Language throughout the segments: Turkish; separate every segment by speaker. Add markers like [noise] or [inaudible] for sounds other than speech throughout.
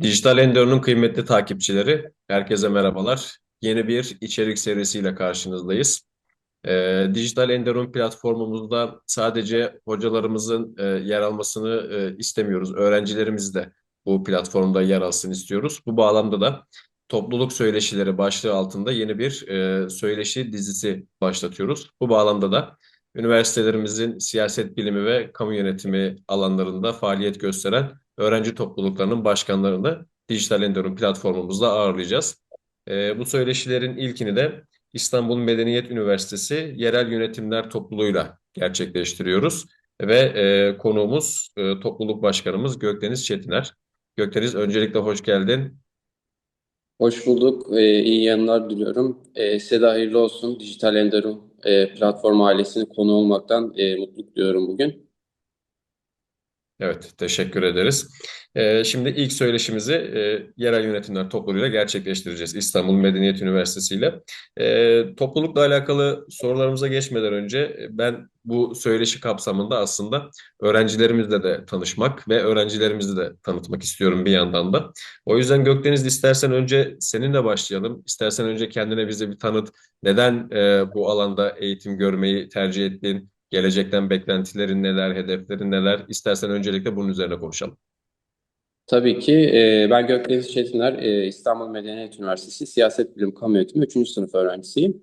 Speaker 1: Dijital Ender'ın kıymetli takipçileri, herkese merhabalar. Yeni bir içerik serisiyle karşınızdayız. Ee, Dijital Enderun platformumuzda sadece hocalarımızın e, yer almasını e, istemiyoruz. Öğrencilerimiz de bu platformda yer alsın istiyoruz. Bu bağlamda da Topluluk Söyleşileri başlığı altında yeni bir e, söyleşi dizisi başlatıyoruz. Bu bağlamda da üniversitelerimizin siyaset bilimi ve kamu yönetimi alanlarında faaliyet gösteren öğrenci topluluklarının başkanlarını Dijital Enderun platformumuzda ağırlayacağız. E, bu söyleşilerin ilkini de İstanbul Medeniyet Üniversitesi Yerel Yönetimler Topluluğu'yla gerçekleştiriyoruz. Ve e, konuğumuz e, topluluk başkanımız Gökdeniz Çetiner. Gökdeniz öncelikle hoş geldin.
Speaker 2: Hoş bulduk. Ee, iyi yanlar diliyorum. Ee, size de hayırlı olsun. Dijital Enderun e, platform ailesine konu olmaktan e, mutluluk duyuyorum bugün.
Speaker 1: Evet, teşekkür ederiz. Ee, şimdi ilk söyleşimizi e, yerel yönetimler topluluğuyla gerçekleştireceğiz İstanbul Medeniyet Üniversitesi ile. Ee, toplulukla alakalı sorularımıza geçmeden önce e, ben bu söyleşi kapsamında aslında öğrencilerimizle de tanışmak ve öğrencilerimizi de tanıtmak istiyorum bir yandan da. O yüzden Gökdeniz istersen önce seninle başlayalım. İstersen önce kendine bize bir tanıt. Neden e, bu alanda eğitim görmeyi tercih ettin? Gelecekten beklentilerin neler, hedeflerin neler? İstersen öncelikle bunun üzerine konuşalım.
Speaker 2: Tabii ki e, ben Gökdeniz Çetiner, e, İstanbul Medeniyet Üniversitesi Siyaset Bilim Kamu Yönetimi 3. sınıf öğrencisiyim.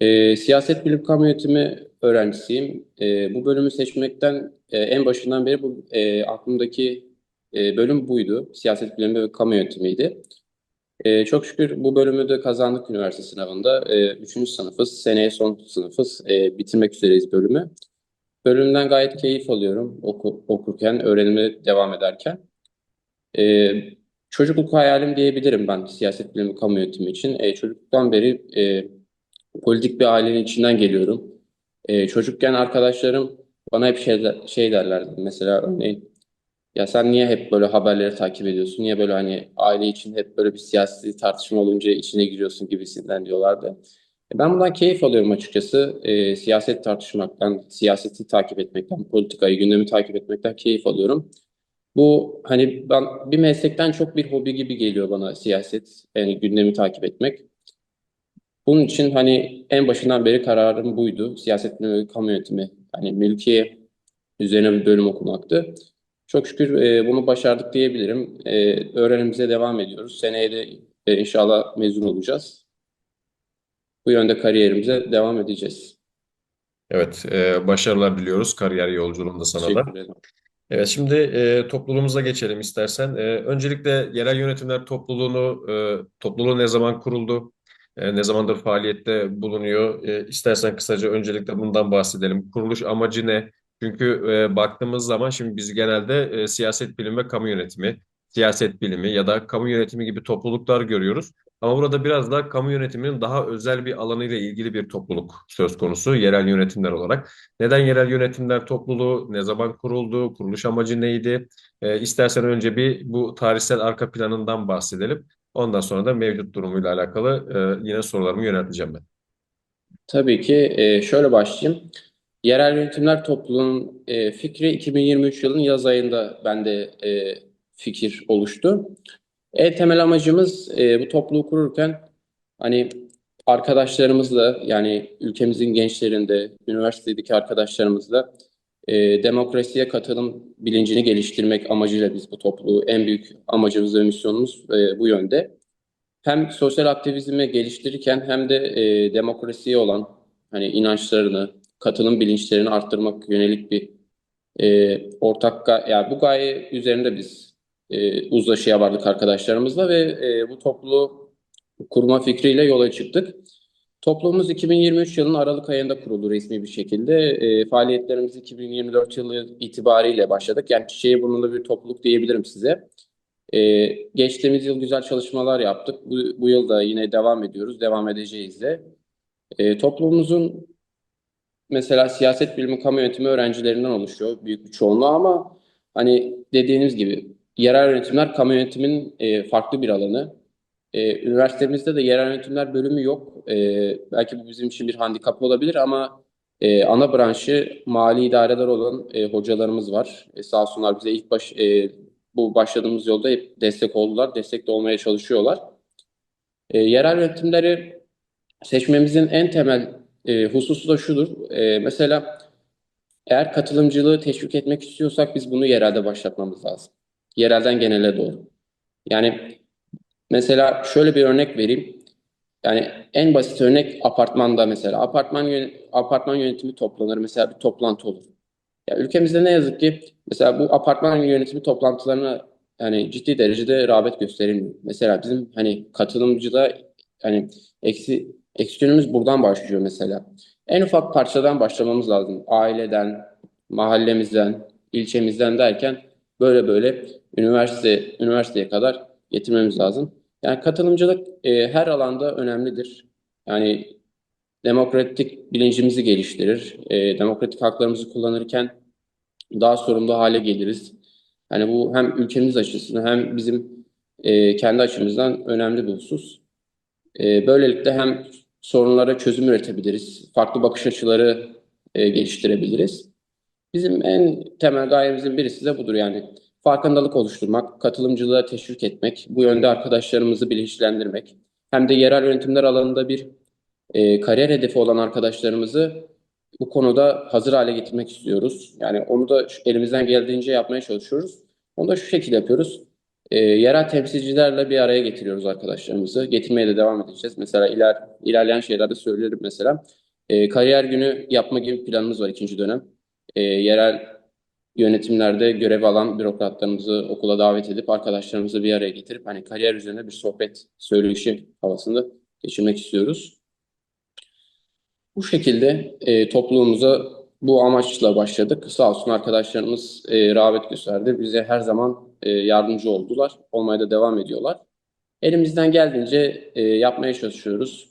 Speaker 2: E, Siyaset Bilim Kamu Yönetimi öğrencisiyim. E, bu bölümü seçmekten en başından beri bu aklımdaki bölüm buydu. Siyaset Bilimi ve Kamu Yönetimiydi. Ee, çok şükür bu bölümü de kazandık üniversite sınavında. Ee, üçüncü sınıfız, seneye son sınıfız. Ee, bitirmek üzereyiz bölümü. Bölümden gayet keyif alıyorum oku, okurken, öğrenime devam ederken. Ee, çocukluk hayalim diyebilirim ben siyaset bilimi kamu yönetimi için. Ee, çocukluktan beri e, politik bir ailenin içinden geliyorum. Ee, çocukken arkadaşlarım bana hep şey, şey derlerdi. Mesela örneğin ya sen niye hep böyle haberleri takip ediyorsun? Niye böyle hani aile için hep böyle bir siyasi tartışma olunca içine giriyorsun gibisinden diyorlardı. E, Ben bundan keyif alıyorum açıkçası. E, siyaset tartışmaktan, siyaseti takip etmekten, politikayı, gündemi takip etmekten keyif alıyorum. Bu hani ben bir meslekten çok bir hobi gibi geliyor bana siyaset, yani gündemi takip etmek. Bunun için hani en başından beri kararım buydu. Siyaset ve kamu yönetimi, hani mülkiye üzerine bir bölüm okumaktı. Çok şükür e, bunu başardık diyebilirim. E, öğrenimize devam ediyoruz. Seneye de e, inşallah mezun olacağız. Bu yönde kariyerimize devam edeceğiz.
Speaker 1: Evet, e, başarılar diliyoruz kariyer yolculuğunda sana da.
Speaker 2: Teşekkür ederim.
Speaker 1: Evet, şimdi e, topluluğumuza geçelim istersen. E, öncelikle yerel yönetimler topluluğunu, e, topluluğu ne zaman kuruldu? E, ne zamandır faaliyette bulunuyor? E, istersen kısaca öncelikle bundan bahsedelim. Kuruluş amacı ne? Çünkü e, baktığımız zaman şimdi biz genelde e, siyaset bilimi ve kamu yönetimi, siyaset bilimi ya da kamu yönetimi gibi topluluklar görüyoruz. Ama burada biraz daha kamu yönetiminin daha özel bir alanıyla ilgili bir topluluk söz konusu yerel yönetimler olarak. Neden yerel yönetimler topluluğu, ne zaman kuruldu, kuruluş amacı neydi? E, istersen önce bir bu tarihsel arka planından bahsedelim. Ondan sonra da mevcut durumuyla alakalı e, yine sorularımı yönelteceğim ben.
Speaker 2: Tabii ki şöyle başlayayım. Yerel Yönetimler Topluluğu'nun e, fikri 2023 yılının yaz ayında bende e, fikir oluştu. En temel amacımız e, bu topluluğu kururken hani arkadaşlarımızla yani ülkemizin gençlerinde, üniversitedeki arkadaşlarımızla e, demokrasiye katılım bilincini geliştirmek amacıyla biz bu topluluğu en büyük amacımız ve misyonumuz e, bu yönde. Hem sosyal aktivizmi geliştirirken hem de e, demokrasiye olan hani inançlarını, katılım bilinçlerini arttırmak yönelik bir e, ortak yani bu gaye üzerinde biz e, uzlaşıya vardık arkadaşlarımızla ve e, bu topluluğu kurma fikriyle yola çıktık. Topluluğumuz 2023 yılının Aralık ayında kuruldu resmi bir şekilde. E, faaliyetlerimiz 2024 yılı itibariyle başladık. Yani çiçeği burnunda bir topluluk diyebilirim size. E, geçtiğimiz yıl güzel çalışmalar yaptık. Bu, bu yıl da yine devam ediyoruz, devam edeceğiz de. E, topluluğumuzun mesela siyaset bilimi, kamu yönetimi öğrencilerinden oluşuyor büyük bir çoğunluğu ama hani dediğiniz gibi yerel yönetimler kamu yönetiminin e, farklı bir alanı. E, üniversitemizde de yerel yönetimler bölümü yok. E, belki bu bizim için bir handikap olabilir ama e, ana branşı mali idareler olan e, hocalarımız var. E, sağ olsunlar bize ilk baş e, bu başladığımız yolda hep destek oldular, destek de olmaya çalışıyorlar. E, yerel yönetimleri seçmemizin en temel e, hususu da şudur. E, mesela eğer katılımcılığı teşvik etmek istiyorsak biz bunu yerelde başlatmamız lazım. Yerelden genele doğru. Yani mesela şöyle bir örnek vereyim. Yani en basit örnek apartmanda mesela. Apartman apartman yönetimi toplanır. Mesela bir toplantı olur. Ya ülkemizde ne yazık ki mesela bu apartman yönetimi toplantılarına yani ciddi derecede rağbet gösterilmiyor. Mesela bizim hani katılımcıda hani eksi eksi yönümüz buradan başlıyor mesela. En ufak parçadan başlamamız lazım. Aileden, mahallemizden, ilçemizden derken böyle böyle üniversite üniversiteye kadar getirmemiz lazım. Yani katılımcılık e, her alanda önemlidir. Yani demokratik bilincimizi geliştirir. E, demokratik haklarımızı kullanırken daha sorumlu hale geliriz. Yani bu hem ülkemiz açısından hem bizim e, kendi açımızdan önemli bir husus. E, böylelikle hem sorunlara çözüm üretebiliriz, farklı bakış açıları e, geliştirebiliriz. Bizim en temel gayemizin birisi de budur yani. Farkındalık oluşturmak, katılımcılığa teşvik etmek, bu yönde arkadaşlarımızı bilinçlendirmek. Hem de yerel yönetimler alanında bir e, kariyer hedefi olan arkadaşlarımızı bu konuda hazır hale getirmek istiyoruz. Yani onu da elimizden geldiğince yapmaya çalışıyoruz. Onu da şu şekilde yapıyoruz. E, yerel temsilcilerle bir araya getiriyoruz arkadaşlarımızı. Getirmeye de devam edeceğiz. Mesela iler, ilerleyen şeylerde söylerim mesela. E, kariyer günü yapma gibi planımız var ikinci dönem. E, yerel yönetimlerde görev alan bürokratlarımızı okula davet edip arkadaşlarımızı bir araya getirip hani kariyer üzerine bir sohbet söyleşi havasında geçirmek istiyoruz. Bu şekilde e, topluluğumuza bu amaçla başladık. Sağ olsun arkadaşlarımız e, rağbet gösterdi. Bize her zaman e, yardımcı oldular. Olmaya da devam ediyorlar. Elimizden geldiğince e, yapmaya çalışıyoruz.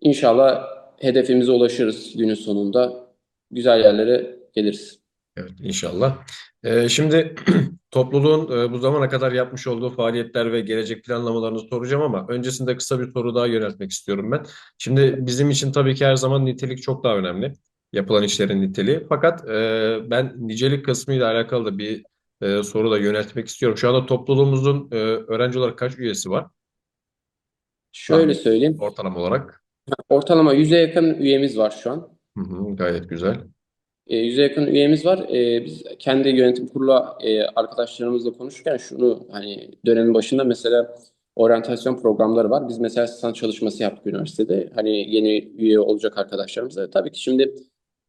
Speaker 2: İnşallah hedefimize ulaşırız günün sonunda. Güzel yerlere geliriz.
Speaker 1: Evet, inşallah. Ee, şimdi [clears throat] topluluğun e, bu zamana kadar yapmış olduğu faaliyetler ve gelecek planlamalarını soracağım ama öncesinde kısa bir soru daha yöneltmek istiyorum ben. Şimdi bizim için tabii ki her zaman nitelik çok daha önemli. Yapılan işlerin niteliği. Fakat e, ben nicelik kısmıyla alakalı da bir e, soru da yöneltmek istiyorum. Şu anda topluluğumuzun e, öğrenci olarak kaç üyesi var?
Speaker 2: Şöyle
Speaker 1: Tahmin
Speaker 2: söyleyeyim.
Speaker 1: ortalama olarak.
Speaker 2: Ortalama 100'e yakın üyemiz var şu an.
Speaker 1: Hı hı, gayet güzel.
Speaker 2: E, 100'e yakın üyemiz var. E, biz kendi yönetim kurulu e, arkadaşlarımızla konuşurken şunu hani dönemin başında mesela oryantasyon programları var. Biz mesela stand çalışması yaptık üniversitede. Hani yeni üye olacak arkadaşlarımıza. Tabii ki şimdi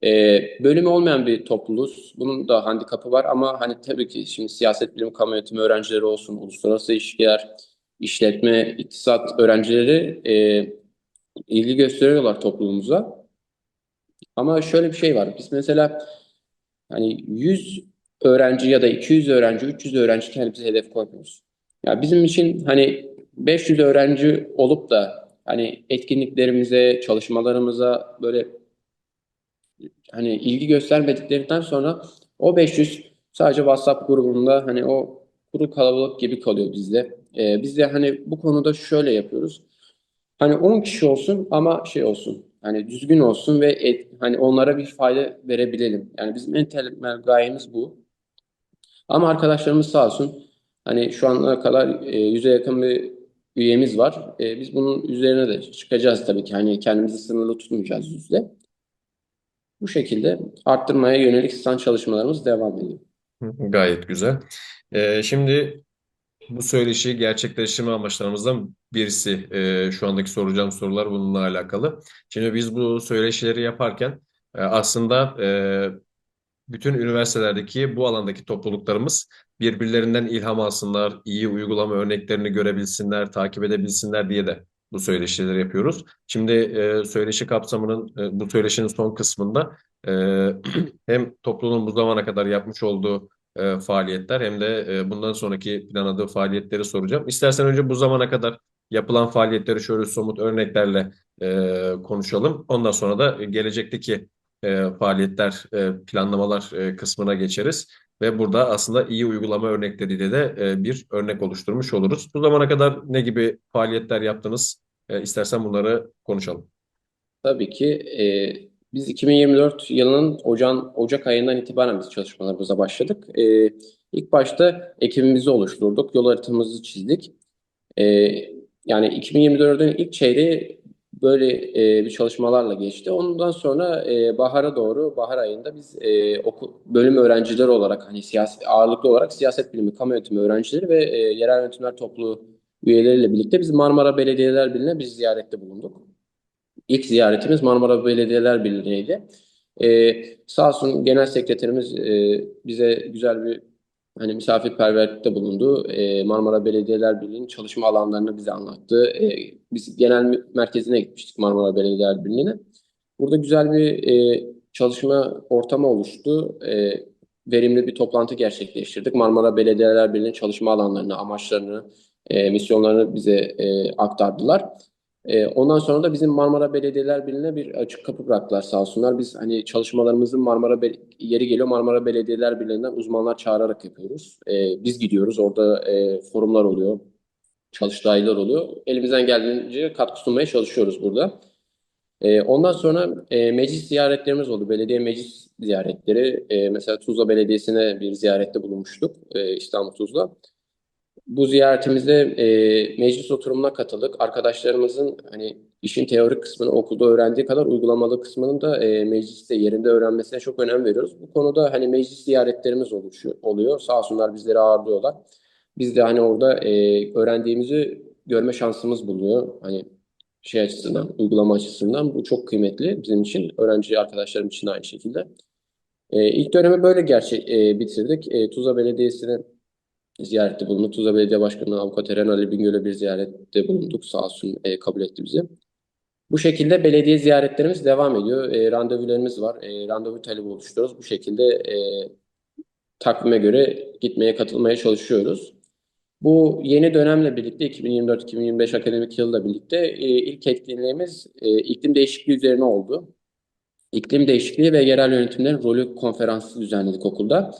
Speaker 2: e, bölümü olmayan bir topluluğuz. Bunun da handikapı var ama hani tabii ki şimdi siyaset bilimi, kamu yönetimi öğrencileri olsun, uluslararası ilişkiler, işletme, iktisat öğrencileri e, ilgi gösteriyorlar topluluğumuza. Ama şöyle bir şey var. Biz mesela hani 100 öğrenci ya da 200 öğrenci, 300 öğrenci kendimize hedef koymuyoruz. Ya bizim için hani 500 öğrenci olup da hani etkinliklerimize, çalışmalarımıza böyle hani ilgi göstermediklerinden sonra o 500 sadece WhatsApp grubunda hani o kuru kalabalık gibi kalıyor bizde. Ee, biz de hani bu konuda şöyle yapıyoruz. Hani 10 kişi olsun ama şey olsun. Hani düzgün olsun ve et- hani onlara bir fayda verebilelim. Yani bizim en temel gayemiz bu. Ama arkadaşlarımız sağ olsun. Hani şu ana kadar e, yüze yakın bir üyemiz var. E, biz bunun üzerine de çıkacağız tabii ki. Hani kendimizi sınırlı tutmayacağız yüzde. Bu şekilde arttırmaya yönelik stand çalışmalarımız devam ediyor.
Speaker 1: Gayet güzel. Ee, şimdi bu söyleşiyi gerçekleştirme amaçlarımızdan birisi e, şu andaki soracağım sorular bununla alakalı. Şimdi biz bu söyleşileri yaparken e, aslında e, bütün üniversitelerdeki bu alandaki topluluklarımız birbirlerinden ilham alsınlar, iyi uygulama örneklerini görebilsinler, takip edebilsinler diye de bu söyleşileri yapıyoruz. Şimdi e, söyleşi kapsamının e, bu söyleşinin son kısmında e, [clears throat] hem topluluğun bu zamana kadar yapmış olduğu e, faaliyetler hem de e, bundan sonraki planladığı faaliyetleri soracağım. İstersen önce bu zamana kadar yapılan faaliyetleri şöyle somut örneklerle e, konuşalım. Ondan sonra da gelecekteki e, faaliyetler, e, planlamalar e, kısmına geçeriz. Ve burada aslında iyi uygulama örnekleriyle de e, bir örnek oluşturmuş oluruz. Bu zamana kadar ne gibi faaliyetler yaptınız? E, istersen bunları konuşalım.
Speaker 2: Tabii ki e, biz 2024 yılının Ocak, Ocak ayından itibaren biz çalışmalarımıza başladık. E, İlk başta ekibimizi oluşturduk, yol haritamızı çizdik. E, yani 2024'ün ilk çeyreği böyle e, bir çalışmalarla geçti. Ondan sonra e, bahara doğru, bahar ayında biz e, okul, bölüm öğrencileri olarak hani siyasi ağırlıklı olarak siyaset bilimi, kamu yönetimi öğrencileri ve e, yerel yönetimler topluluğu üyeleriyle birlikte biz Marmara Belediyeler Birliği'ne bir ziyarette bulunduk. İlk ziyaretimiz Marmara Belediyeler Birliği'ydi. E, sağ olsun genel sekreterimiz e, bize güzel bir hani misafirperverlikte bulundu. E, Marmara Belediyeler Birliği'nin çalışma alanlarını bize anlattı. E, biz genel merkezine gitmiştik Marmara Belediyeler Birliği'ne. Burada güzel bir e, çalışma ortamı oluştu. E, verimli bir toplantı gerçekleştirdik. Marmara Belediyeler Birliği'nin çalışma alanlarını, amaçlarını, e, misyonlarını bize e, aktardılar. E, ondan sonra da bizim Marmara Belediyeler Birliği'ne bir açık kapı bıraktılar sağ olsunlar. Biz hani çalışmalarımızın Marmara Be yeri geliyor Marmara Belediyeler Birliği'nden uzmanlar çağırarak yapıyoruz. E, biz gidiyoruz orada e, forumlar oluyor, çalıştaylar oluyor. Elimizden geldiğince katkı sunmaya çalışıyoruz burada. E, ondan sonra e, meclis ziyaretlerimiz oldu. Belediye meclis ziyaretleri. E, mesela Tuzla Belediyesi'ne bir ziyarette bulunmuştuk. E, İstanbul Tuzla. Bu ziyaretimizde e, meclis oturumuna katıldık. Arkadaşlarımızın hani işin teorik kısmını okulda öğrendiği kadar uygulamalı kısmının da e, mecliste yerinde öğrenmesine çok önem veriyoruz. Bu konuda hani meclis ziyaretlerimiz oluşuyor, oluyor. Sağ olsunlar bizleri ağırlıyorlar. Biz de hani orada e, öğrendiğimizi görme şansımız bulunuyor. Hani şey açısından, uygulama açısından bu çok kıymetli bizim için, öğrenci arkadaşlarım için aynı şekilde. E, ilk dönemi böyle gerçek e, bitirdik. E, Tuzla Belediyesi'ne ziyarette bulunduk. Tuzla Belediye Başkanı Avukat Eren Ali Bingöl'e bir ziyarette bulunduk. Sağ olsun e, kabul etti bizi. Bu şekilde belediye ziyaretlerimiz devam ediyor. E, randevularımız var. E, randevu talebi oluşturuyoruz. Bu şekilde e, takvime göre gitmeye, katılmaya çalışıyoruz. Bu yeni dönemle birlikte 2024-2025 akademik yılla birlikte e, ilk etkinliğimiz e, iklim değişikliği üzerine oldu. İklim değişikliği ve yerel yönetimlerin rolü konferansı düzenledik okulda.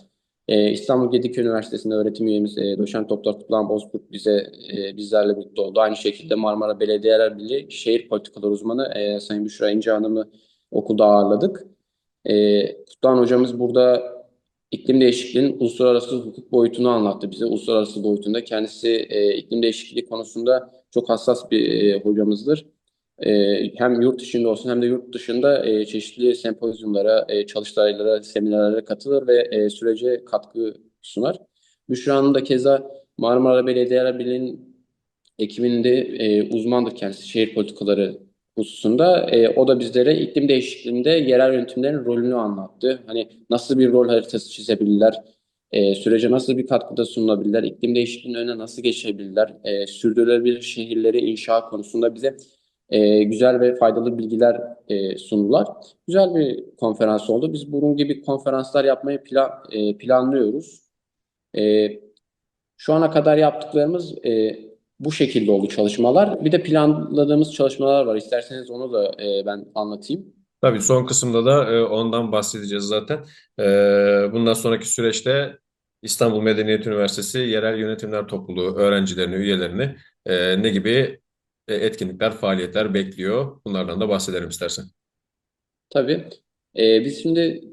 Speaker 2: Ee, İstanbul Gediköy Üniversitesi'nde öğretim üyemiz e, Doçent Doktor Kutlan Bozkurt bize e, bizlerle birlikte oldu. Aynı şekilde Marmara Belediyeler Birliği Şehir Politikaları Uzmanı e, Sayın Büşra İnce Hanım'ı okulda ağırladık. E, Kutlan hocamız burada iklim değişikliğinin uluslararası hukuk boyutunu anlattı bize. Uluslararası boyutunda kendisi e, iklim değişikliği konusunda çok hassas bir e, hocamızdır e, hem yurt içinde olsun hem de yurt dışında e, çeşitli sempozyumlara, e, çalıştaylara, seminerlere katılır ve e, sürece katkı sunar. Büşra'nın da keza Marmara Belediyeler Birliği'nin ekibinde e, uzmandır kendisi şehir politikaları hususunda. E, o da bizlere iklim değişikliğinde yerel yönetimlerin rolünü anlattı. Hani nasıl bir rol haritası çizebilirler, e, sürece nasıl bir katkıda sunulabilirler, iklim değişikliğinin önüne nasıl geçebilirler, e, sürdürülebilir şehirleri inşa konusunda bize e, güzel ve faydalı bilgiler e, sundular. Güzel bir konferans oldu. Biz bunun gibi konferanslar yapmayı plan, e, planlıyoruz. E, şu ana kadar yaptıklarımız e, bu şekilde oldu çalışmalar. Bir de planladığımız çalışmalar var. İsterseniz onu da e, ben anlatayım.
Speaker 1: Tabii son kısımda da e, ondan bahsedeceğiz zaten. E, bundan sonraki süreçte İstanbul Medeniyet Üniversitesi Yerel Yönetimler Topluluğu öğrencilerini, üyelerini e, ne gibi etkinlikler, faaliyetler bekliyor. Bunlardan da bahsedelim istersen.
Speaker 2: Tabii. Ee, biz şimdi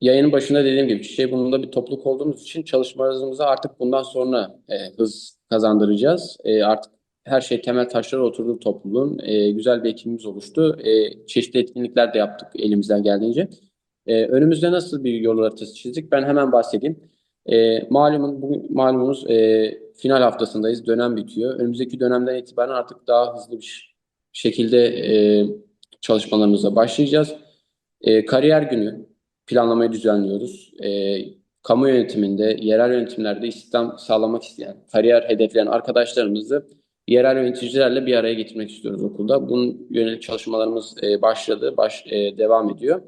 Speaker 2: yayının başında dediğim gibi şey bunun bir topluluk olduğumuz için çalışmalarımıza artık bundan sonra e, hız kazandıracağız. E, artık her şey temel taşlara oturdu topluluğun. E, güzel bir ekibimiz oluştu. E, çeşitli etkinlikler de yaptık elimizden geldiğince. E, önümüzde nasıl bir yol haritası çizdik? Ben hemen bahsedeyim. E, malumun, bu, malumunuz e, final haftasındayız. Dönem bitiyor. Önümüzdeki dönemden itibaren artık daha hızlı bir şekilde e, çalışmalarımıza başlayacağız. E, kariyer günü planlamayı düzenliyoruz. E, kamu yönetiminde, yerel yönetimlerde istihdam sağlamak isteyen, kariyer hedefleyen arkadaşlarımızı yerel yöneticilerle bir araya getirmek istiyoruz okulda. Bunun yönelik çalışmalarımız e, başladı, baş, e, devam ediyor.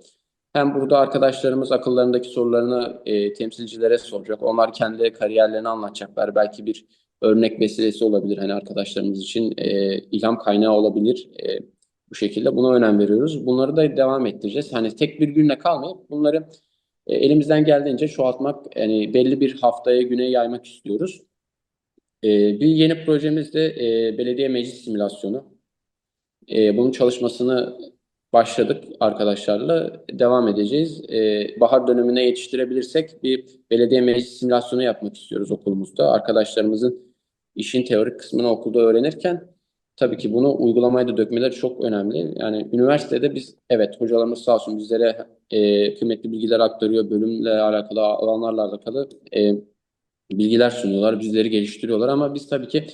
Speaker 2: Hem burada arkadaşlarımız akıllarındaki sorularını e, temsilcilere soracak. Onlar kendi kariyerlerini anlatacaklar. Belki bir örnek vesilesi olabilir hani arkadaşlarımız için e, ilham kaynağı olabilir. E, bu şekilde buna önem veriyoruz. Bunları da devam ettireceğiz. Hani tek bir günle kalmayıp bunları e, elimizden geldiğince çoğaltmak, yani belli bir haftaya güne yaymak istiyoruz. E, bir yeni projemiz de e, belediye meclis simülasyonu. E, bunun çalışmasını başladık arkadaşlarla. Devam edeceğiz. E, bahar dönemine yetiştirebilirsek bir belediye meclis simülasyonu yapmak istiyoruz okulumuzda. Arkadaşlarımızın işin teorik kısmını okulda öğrenirken tabii ki bunu uygulamaya da dökmeleri çok önemli. Yani üniversitede biz evet hocalarımız sağ olsun bizlere e, kıymetli bilgiler aktarıyor. Bölümle alakalı, alanlarla alakalı e, bilgiler sunuyorlar, bizleri geliştiriyorlar ama biz tabii ki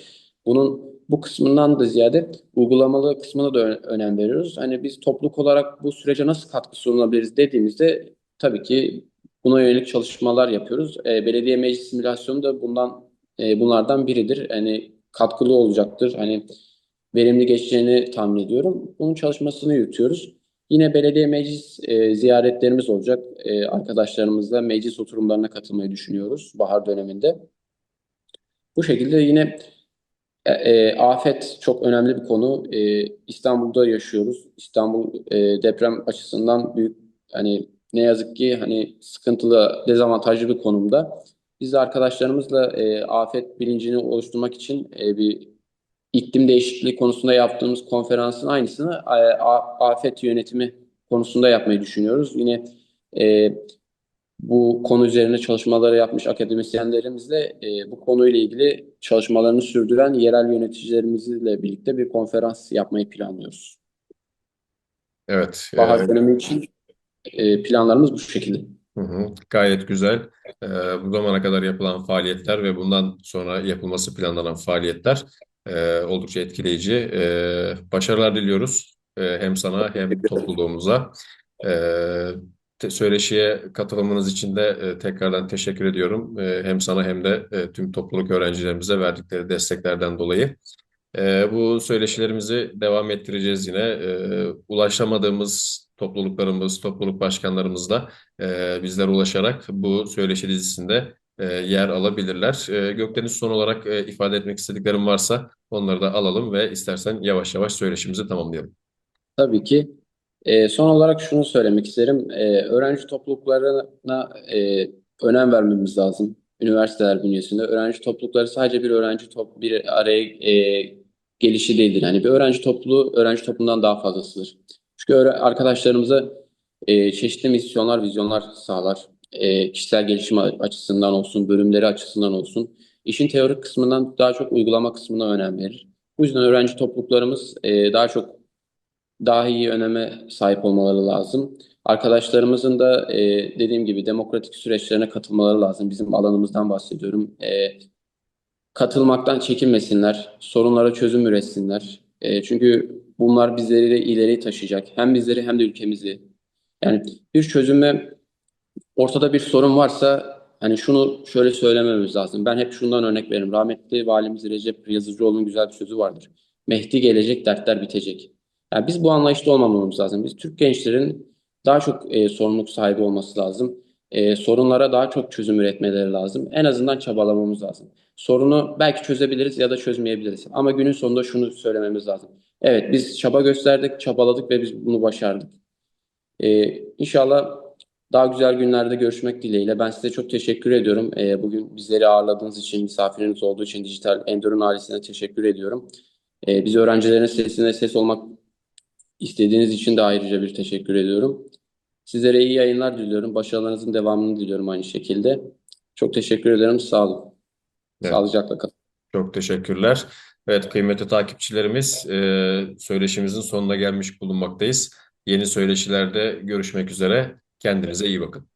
Speaker 2: bunun bu kısmından da ziyade uygulamalı kısmına da önem veriyoruz. Hani biz topluluk olarak bu sürece nasıl katkı sunulabiliriz dediğimizde tabii ki buna yönelik çalışmalar yapıyoruz. E, belediye meclis simülasyonu da bundan e, bunlardan biridir. Hani katkılı olacaktır. Hani verimli geçeceğini tahmin ediyorum. Bunun çalışmasını yürütüyoruz. Yine belediye meclis e, ziyaretlerimiz olacak. E, arkadaşlarımızla meclis oturumlarına katılmayı düşünüyoruz bahar döneminde. Bu şekilde yine e, e, afet çok önemli bir konu. E, İstanbul'da yaşıyoruz. İstanbul deprem açısından büyük hani ne yazık ki hani sıkıntılı, dezavantajlı bir konumda. Biz de arkadaşlarımızla afet bilincini oluşturmak için bir iklim değişikliği konusunda yaptığımız konferansın aynısını afet yönetimi konusunda yapmayı düşünüyoruz. Yine e, bu konu üzerine çalışmaları yapmış akademisyenlerimizle e, bu konuyla ilgili çalışmalarını sürdüren yerel yöneticilerimizle birlikte bir konferans yapmayı planlıyoruz.
Speaker 1: Evet, e,
Speaker 2: Bahar dönemi için e, planlarımız bu şekilde.
Speaker 1: Hı hı, gayet güzel. Ee, bu zamana kadar yapılan faaliyetler ve bundan sonra yapılması planlanan faaliyetler e, oldukça etkileyici. Ee, başarılar diliyoruz Ee, hem sana hem topluluğumuza. Te- söyleşiye katılımınız için de e, tekrardan teşekkür ediyorum. Ee, hem sana hem de e, tüm topluluk öğrencilerimize verdikleri desteklerden dolayı. Ee, bu söyleşilerimizi devam ettireceğiz yine. Ee, ulaşamadığımız topluluklarımız, topluluk başkanlarımız da e, bizlere ulaşarak bu söyleşi dizisinde e, yer alabilirler. E, Gökdeniz son olarak e, ifade etmek istediklerim varsa onları da alalım ve istersen yavaş yavaş söyleşimizi tamamlayalım.
Speaker 2: Tabii ki. E, son olarak şunu söylemek isterim. E, öğrenci topluluklarına e, önem vermemiz lazım. Üniversiteler bünyesinde. Öğrenci toplulukları sadece bir öğrenci top bir araya e, gelişi değildir. Yani bir öğrenci topluluğu öğrenci topluluğundan daha fazlasıdır. Çünkü arkadaşlarımıza e, çeşitli misyonlar, vizyonlar sağlar. E, kişisel gelişim açısından olsun, bölümleri açısından olsun. İşin teorik kısmından daha çok uygulama kısmına önem verir. Bu yüzden öğrenci topluluklarımız e, daha çok daha iyi öneme sahip olmaları lazım. Arkadaşlarımızın da e, dediğim gibi demokratik süreçlerine katılmaları lazım. Bizim alanımızdan bahsediyorum. E, katılmaktan çekinmesinler, sorunlara çözüm üretsinler. E, çünkü bunlar bizleri de ileri taşıyacak. Hem bizleri hem de ülkemizi. Yani bir çözüme ortada bir sorun varsa hani şunu şöyle söylememiz lazım. Ben hep şundan örnek veririm. Rahmetli valimiz Recep Yazıcıoğlu'nun güzel bir sözü vardır. Mehdi gelecek, dertler bitecek. Yani biz bu anlayışta olmamamız lazım. Biz Türk gençlerin daha çok e, sorumluluk sahibi olması lazım. E, sorunlara daha çok çözüm üretmeleri lazım. En azından çabalamamız lazım. Sorunu belki çözebiliriz ya da çözmeyebiliriz. Ama günün sonunda şunu söylememiz lazım. Evet biz çaba gösterdik, çabaladık ve biz bunu başardık. E, İnşallah daha güzel günlerde görüşmek dileğiyle. Ben size çok teşekkür ediyorum. E, bugün bizleri ağırladığınız için, misafiriniz olduğu için Dijital Endur'un ailesine teşekkür ediyorum. E, biz öğrencilerin sesine ses olmak İstediğiniz için de ayrıca bir teşekkür ediyorum. Sizlere iyi yayınlar diliyorum. Başarılarınızın devamını diliyorum aynı şekilde. Çok teşekkür ederim. Sağ olun.
Speaker 1: Evet,
Speaker 2: Sağlıcakla kalın.
Speaker 1: çok teşekkürler. Evet, kıymetli takipçilerimiz, e, söyleşimizin sonuna gelmiş bulunmaktayız. Yeni söyleşilerde görüşmek üzere. Kendinize iyi bakın.